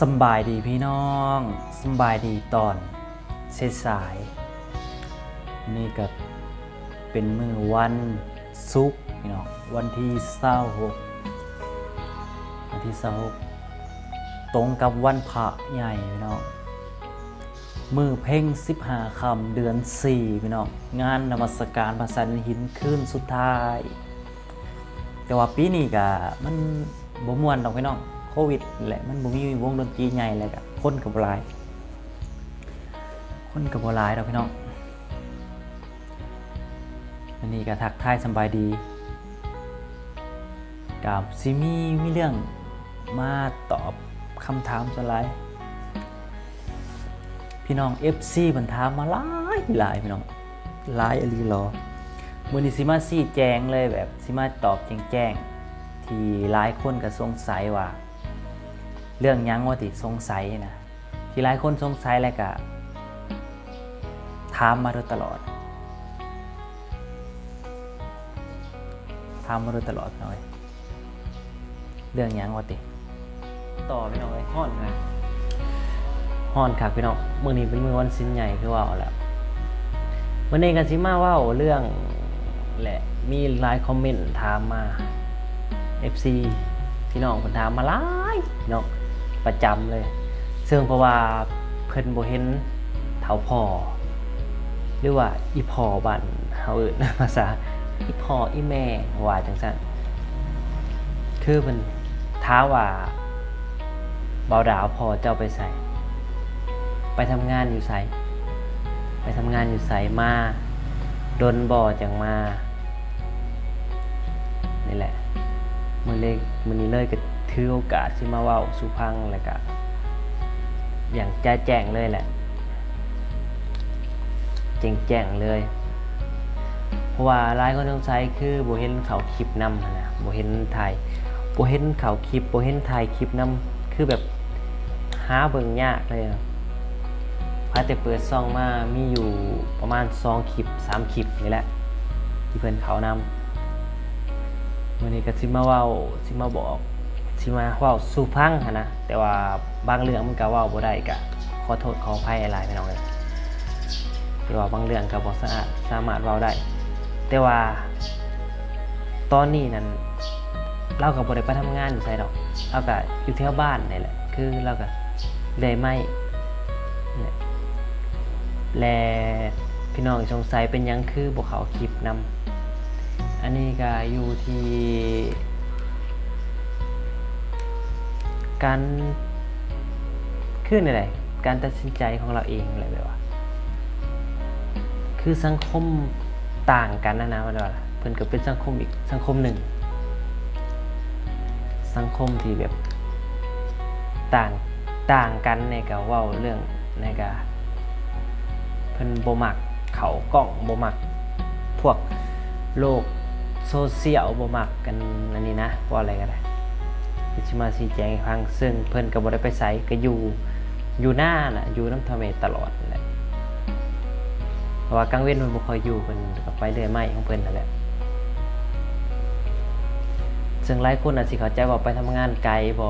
สบายดีพี่น้องสบายดีตอนเสสาย นี่ก็เป็นมือวันศุกร์พี่น้องวันที่เศร้าหกวันที่เศร้าหกตรงกับวันพระใหญ่พี่น้องมือเพ่งสิบหาคำเดือนสี่พี่น้องงานนมัสการพระสันหินขึ้นสุดท้าย แต่ว่าปีนี้ก็มันบ่มวนดอกพี่น้อง โควิดแหละมันบ่มีวงดนตรีใหญ่เลยก็คนก็บ่หลาย คนก็บ่หลายดอกพี่น้องอันนี้ก็ทักทายสบายดีกับซิมีมีเรื่องมาตอบคำถามสไลด์พี่น้อง FC เพิ่นถามมาหลายหลายพี่น้องหลายอลีรอมือนี้สิมาซี่แจงเลยแบบสิมาตอบแจ้งแจ้งที่หลายคนก็สงสัยว่า เรื่องหยังว่าติสงสัยนะที่หลายคนสงสัยแล้วก็ถามมาโดยตลอดถามมาโดยตลอดหน่อยเรื่องหยังว่าติ ต่อพี่น้องเลยฮ้อนนะฮ้อนคักพี่น้องมื้อนี้เป็นมื้อวันสิ้นใหญ่คือว่าเอาแล้ววันนี้กันสิมาเว่าเรื่องแหละมีหลายคอมเมนต์ถามมา FC พี่น้องเพิ่นถามมาหลายพี่น้อง ประจำเลย ซึ่งเพราะว่าเพิ่นบ่เห็นเฒ่าพ่อหรือว่าอีพ่อบ้านเฮาเอิ้นภาษาอีพ่ออีแม่ว่าจังซั่นคือเพิ่นท้าว่าเบาดาวพ่อเจ้าไปใส่ไปทำงานอยู่ไสไปทำงานอยู่ไสมาโดนบ่อจังมานี่แหละมันเลยมันนี้เลยก็ ถือโอกาสที่มาเว่าสุพังแล้วก็อย่างแจ้แจ้งเลยแหละแจ้งแจ้งเลย เพราะว่าลายคนสงสัยคือโบเห็นเขาคลิปนำหั้นนะโบเห็นถ่ายโบเห็นเขาคลิปโบเห็นถ่ายคลิปนำคือแบบหาเบิ่งยากเลยอะพาแต่เปิดซองมามีอยู่ประมาณ2คลิป3คลิปนี่แหละ ที่เพิ่อนเขานำวันนี้ก็สิมาว้าสิมาบอก สิมาเว้าสู่ฟังหันนะแต่ว่าบางเรื่องมันก็เว้าบ่ได้ก็ขอโทษขออภัยหลายพี่น้องเลยแต่ว่าบางเรื่องก็บ่สามารถสามารถเว้าได้ แต่ว่าตอนนี้นั้นเราก็บ่ได้ไปทำงานอยู่ไสดอกเราก็อยู่แถวบ้านนี่แหละ คือเราก็เลยไม่แลพี่น้องสงสัยเป็นยังคือพวกเขาคลิปนำอันนี้ก็อยู่ที่ การขึ้นอะไร การตัดสินใจของเราเองเลยแบบว่า คือสังคมต่างกันนะนะมันว่าเพิ่นก็เป็นสังคมอีกสังคมหนึ่ง สังคมที่แบบต่างต่างกันในการว่าเรื่องในการเพิ่นโบมักเขากล้องโบมัก พวกโลกโซเชียลโบมักกันอันนี้นะว่าอะไรก็ ได้ที่สิมาชี้แจงให้ฟังซึ่งเพิ่นก็บ่ได้ไปไสก็อยู่อยู่หน้าน่ะอยู่น้ำทะเมตลอดนั่นแหละเพราะว่ากลางเว้นเพิ่นบ่ค่อยอยู่เพิ่นก็ไปเรื่อยไม้ของเพิ่นนั่นแหละซึ่งหลายคนอาจสิเข้าใจว่าไปทำงานไกลบ่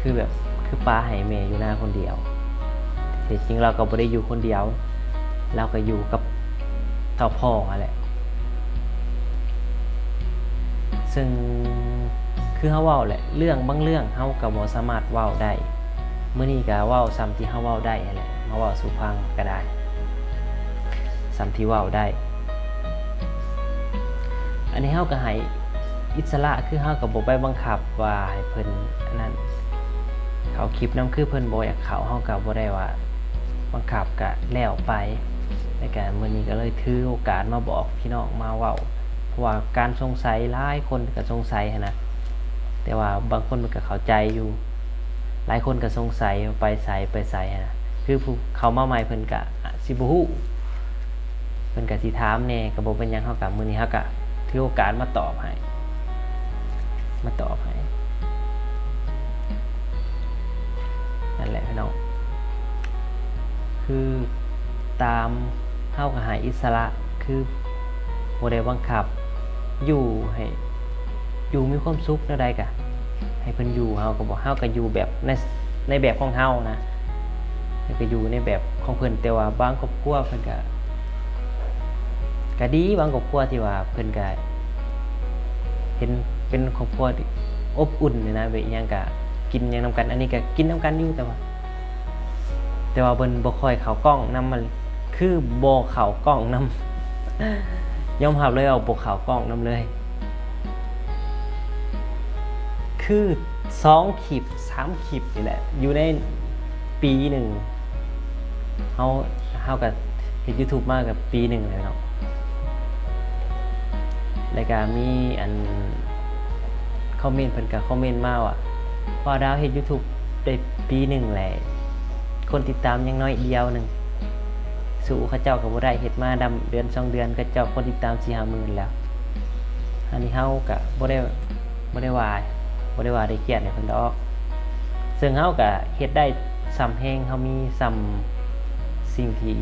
คือแบบคือป้าให้แม่อยู่หน้าคนเดียวแต่จริงเราก็ไม่ได้อยู่คนเดียว เราก็อยู่กับเท่าพ่อแหละซึ่ง คือเฮาเว้าแหละเรื่องบางเรื่องเฮาก็บ่สามารถเว้าได้มื้อนี้ก็เว้าซ้ำที่เฮาเว้าได้นั่นแหละมาเว้าสู่ฟังก็ได้ซ้ำที่เว้าได้ อันนี้เฮาก็ให้อิสระคือเฮาก็บ่ไปบังคับว่าให้เพิ่นอันนั้นเขาคลิปน้ำคือเพิ่นบ่อยากเขาเฮาก็บ่ได้ว่าบังคับก็แล้วไปในการมื้อนี้ก็เลยถือโอกาสมาบอกพี่น้องมาเว้าเพราะว่าการสงสัยหลายคนก็สงสัยนะ แต่ว่าบางคนมันก็เข้าใจอยู่ หลายคนก็สงสัยไปไสไปไสหั้นะคือผู้เขามาใหม่เพิ่นก็อาจสิบ่ฮู้เพิ่นก็สิถามแน่ก็บ่เป็นยังเฮาก็มื้อนี้เฮาก็ถือโอกาสมาตอบให้มาตอบให้นั่นแหละพี่น้องคือตามเข้ากับหายอิสระคือโมเดลบังคับอยู่ให้ อยู่มีความสุขนะใดกะให้เพิ่นอยู่เฮาก็บ่เฮาก็อยู่แบบในในแบบของเฮานะแล้ก็อยู่ในแบบของเพิ่นแต่ว่าบางครอบครัวเพิ่นก็ก็ดีบางครอบครัวที่ว่าเพิ่นก็เห็นเป็นครอบครัวที่อบอุ่นนี่นะแบบอิหยังก็กินหยังนํกัน อันนี้ก็กินนํกันอยู่แต่ว่า แต่ว่าเพิ่นบ่ค่อยเข้ากล้องนํมันคือบ่เข้ากล้องนํยอมรับเลยเอาบ่เข้ากล้องนํเลย คือสองคลิปสามคลิปนี่แหละ อยู่ในปีหนึ่งเขาเขากับเห็น YouTube มากกับปีหนึ่งเลยเนาะแล้วก็มีอันคอมเมนต์เพิ่นกับคอมเมนต์มาว่าพอดาวเห็น YouTube ได้ปีหนึ่งแหละคนติดตามยังน้อยเดียวหนึ่งสู่เขาเจ้ากับบ่ได้เฮ็ดมาดำเดือนสองเดือนเขาเจ้าคนติดตามสี่ห้าหมื่นแล้ว อันนี้เฮากับบ่ได้บ่ได้ว่า บ่ได้ว่าได้เกียรติให้เพิ่นดอก ซึ่งเฮาก็เฮ็ดได้สำแฮงเฮามีสำสิ่งที่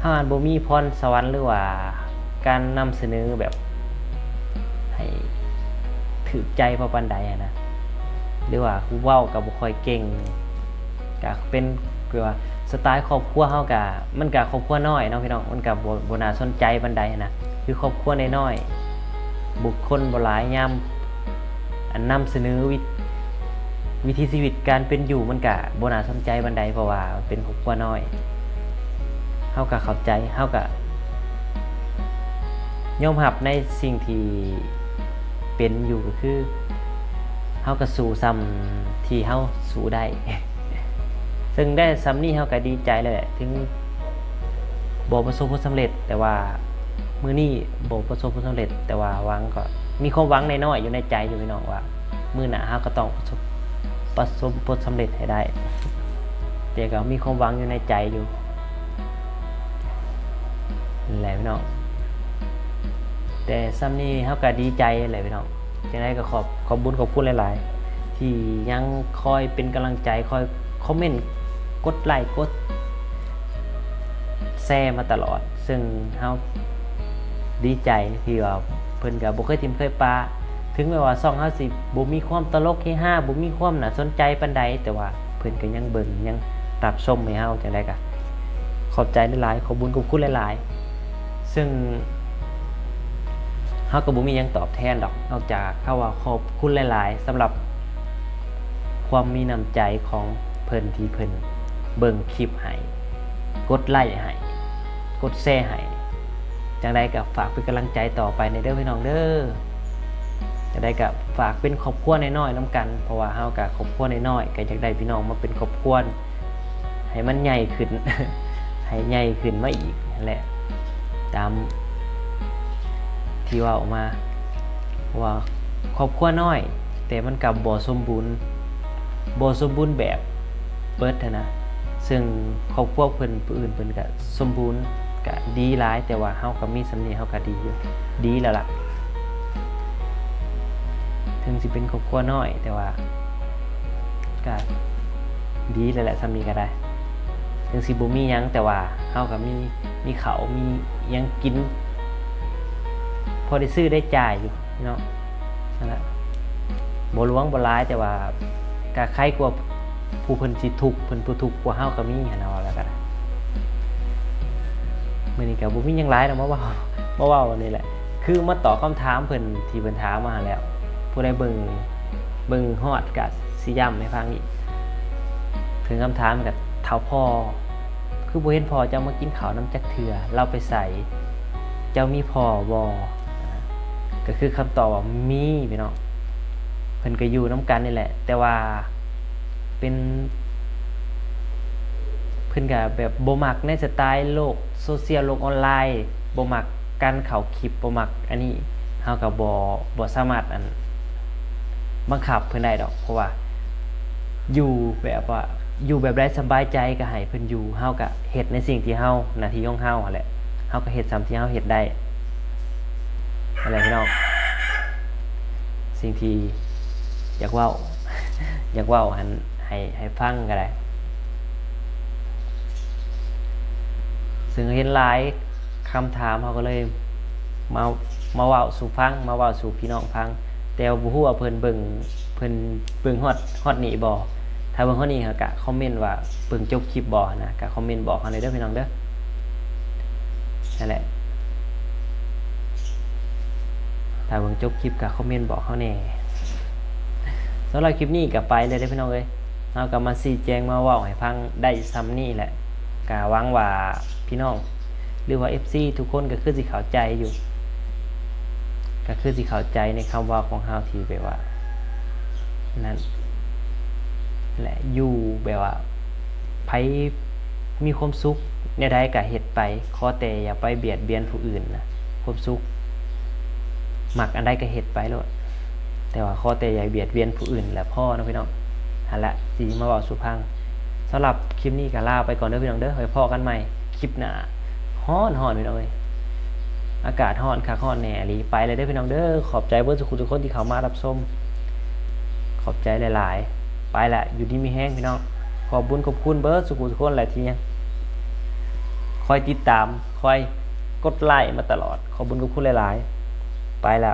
เฮาอาจบ่มีพรสวรรค์หรือว่าการนำเสนอแบบให้ถือใจพอปานใดนะหรือว่าเว้าก็บ่ค่อยเก่งก็เป็นคือว่าสไตล์ครอบครัวเฮาก็มันก็ครอบครัวน้อยเนาะพี่น้องมันก็บ่บ่น่าสนใจปานใดนะคือครอบครัวน้อยๆบุคคลบ่หลายยาม อันนำเสนอวิวิธีชีวิตการเป็นอยู่มันกะบนาสนใจบันไดเพราะว่าเป็นครอบครัวน้อยเฮากะเข้าใจเฮากะยอมรับในสิ่งที่เป็นอยู่ก็คือเฮากะสู่ซ้ำที่เฮาสู่ได้ ซึ่งได้ซ้ำนี้เฮากะดีใจเลยถึงบ่ประสบผลสำเร็จ แต่ว่ามื้อนี้บ่ประสบผลสำเร็จ แต่ว่าหวังก็ มีความหวังในน้อยอยู่ในใจอยู่พี่น้องว่า มือหนาเฮาก็ต้องประสบประสบผลสำเร็จให้ได้แต่ก็มีความหวังอยู่ในใจอยู่แหละพี่น้องแต่ซ้ำนี้เขาก็ดีใจแหละพี่น้องจังไดก็ขอบขอบบุญขอบคุณหลาย ๆ ที่ยังคอยเป็นกำลังใจคอยคอมเมนต์กดไลค์กดแชร์มาตลอด ซึ่งเขาดีใจที่ว่า เพิ่นก็บ่เคยทิมเคยปลาถึงแม้ว่าซองเฮาสิบ่มีความตลกเฮฮาบ่มีความน่าสนใจปานใดแต่ว่าเพิ่นก็ยังเบิ่งยังรับชมให้เฮาจังไดก็ขอบใจหลายๆขอบุญขอบคุณหลายๆ ซึ่งเฮาก็บ่มีหยังตอบแทนดอกนอกจากคำว่าขอบคุณหลาย ๆสำหรับความมีน้ำใจของเพิ่นที่เพิ่นเบิ่งคลิปให้กดไลค์ให้กดแชร์ให้ จังไดก็ฝากเป็นกำลังใจต่อไปในเด้อพี่น้องเด้อจะได้กับฝากเป็นครอบครัวน้อยๆน้ำกัน เพราะว่าเฮากับครอบครัวน้อยๆก็อยากได้พี่น้องมาเป็นครอบครัวให้มันใหญ่ขึ้น ให้ใหญ่ขึ้นมาอีกนั่นแหละ ตามที่ว่าออกมาว่าครอบครัวน้อย แต่มันกับบ่สมบูรณ์บ่สมบูรณ์แบบเปิดหั้นนะ ซึ่งครอบครัวเพิ่นผู้อื่นเพิ่นก็สมบูรณ์ ก็ดีหลายแต่ว่าเฮาก็มีสำเนียงเฮาก็ดีอยู่ดีแล้วล่ะ ถึงสิเป็นครอบครัวน้อย แต่ว่าก็ดีเลยแหละสามีก็ได้ ถึงสิบ่มีหยังแต่ว่าเฮาก็มีมีเขามีหยังกิน พอได้ซื้อได้จ่ายอยู่เนาะนั่นแหละบ่หลวงบ่ร้ายแต่ว่าก็ใครกว่าผู้เพิ่นสิทุกข์เพิ่นผู้ทุกข์กว่าเฮาก็มีหันเอาแล้วก็ได้ มื้อนี้ก็บ่มีหยังหลายดอกมาเว้ามาเว้าอันนี้แหละ คือมาตอบคำถามเพิ่นที่เพิ่นถามมาแล้ว ผู้ใดเบิ่งเบิ่งฮอดกับสิย้ำให้ฟังอีก ถึงคำถามกับเท่าพ่อ คือบ่เห็นพ่อเจ้ามากินข้าวน้ำจักเถื่อเราไปใส่เจ้ามีพ่อบ่ก็คือคำตอบว่ามีพี่น้องเพิ่นก็อยู่น้ำกันนี่แหละ แต่ว่าเป็น เพิ่นก็แบบบ่มักในสไตล์โลกโซเชียลโลกออนไลน์บ่มักการเข้าคลิปบ่มักอันนี้เฮาก็บ่บ่สามารถอันบังคับเพิ่นได้ดอก เพราะว่า อยู่แบบว่าอยู่แบบได้สบายใจก็ให้เพิ่นอยู่เฮาก็เฮ็ดในสิ่งที่เฮาหน้าที่ของเฮากันแหละเฮาก็เฮ็ดตามที่เฮาเฮ็ดได้อะไรพี่น้องสิ่งที่อยากเว้าอยากเว้าหันให้ให้ฟังก็ได้ ซึ่งเห็นหลายคำถามเขาก็เลยมามาว้าสู่ฟังมาว้าสู่พี่น้องฟัง แต่ว่าบ่ฮู้ว่าเพิ่นเบิ่งเพิ่นเบิ่งฮอดฮอดนี่บ่ถ้าเบิ่งฮอดนี่ก็กะคอมเมนต์ว่าเบิ่งจบคลิปบ่นะกะคอมเมนต์บอกเฮาเลยเด้อพี่น้องเด้อนั่นแหละถ้าเบิ่งจบคลิปก็คอมเมนต์บอกเฮาแน่สำหรับคลิปนี้ก็ไปเลยเด้อพี่น้องเอ้ยเฮาก็มาชี้แจงมาเว้าให้ฟังได้ซ้ำนี่แหละก็หวังว่า พี่น้อง หรือว่า FC ทุกคนก็คือสิเข้าใจอยู่ ก็คือสิเข้าใจในคำว่าของเฮาทีแบบว่า นั่นแหละอยู่แบบว่าไผมีความสุขในใดก็เฮ็ดไปขอแต่อย่าไปเบียดเบียนผู้อื่นนะความสุขหมักอันใดก็เฮ็ดไปโลดแต่ว่าข้อแต่อย่าเบียดเบียนผู้อื่นแหละพ่อนะพี่น้องหั่นละสิมาบอกสุพังสำหรับคลิปนี้ก็ลาไปก่อนเด้อพี่น้องเด้อไว้พ่อกันใหม่ ลิปหน้าฮ้อนฮ้อนพี่น้องเอ้ยอากาศฮ้อนคักฮ้อนแหน่อีหลีไปเลยเด้อพี่น้องเด้อขอบใจเบิร์ทุกคนทุกคนที่เขามารับชมขอบใจหลาย ๆ ไปละอยู่ดีมีแห้งพี่น้องขอบบุญขอบคุณเบิร์ดสุขุทุกคนหลายทียังคอยติดตาม คอยกดไลค์มาตลอด ขอบบุญขอบคุณหลาย ๆ ไปละ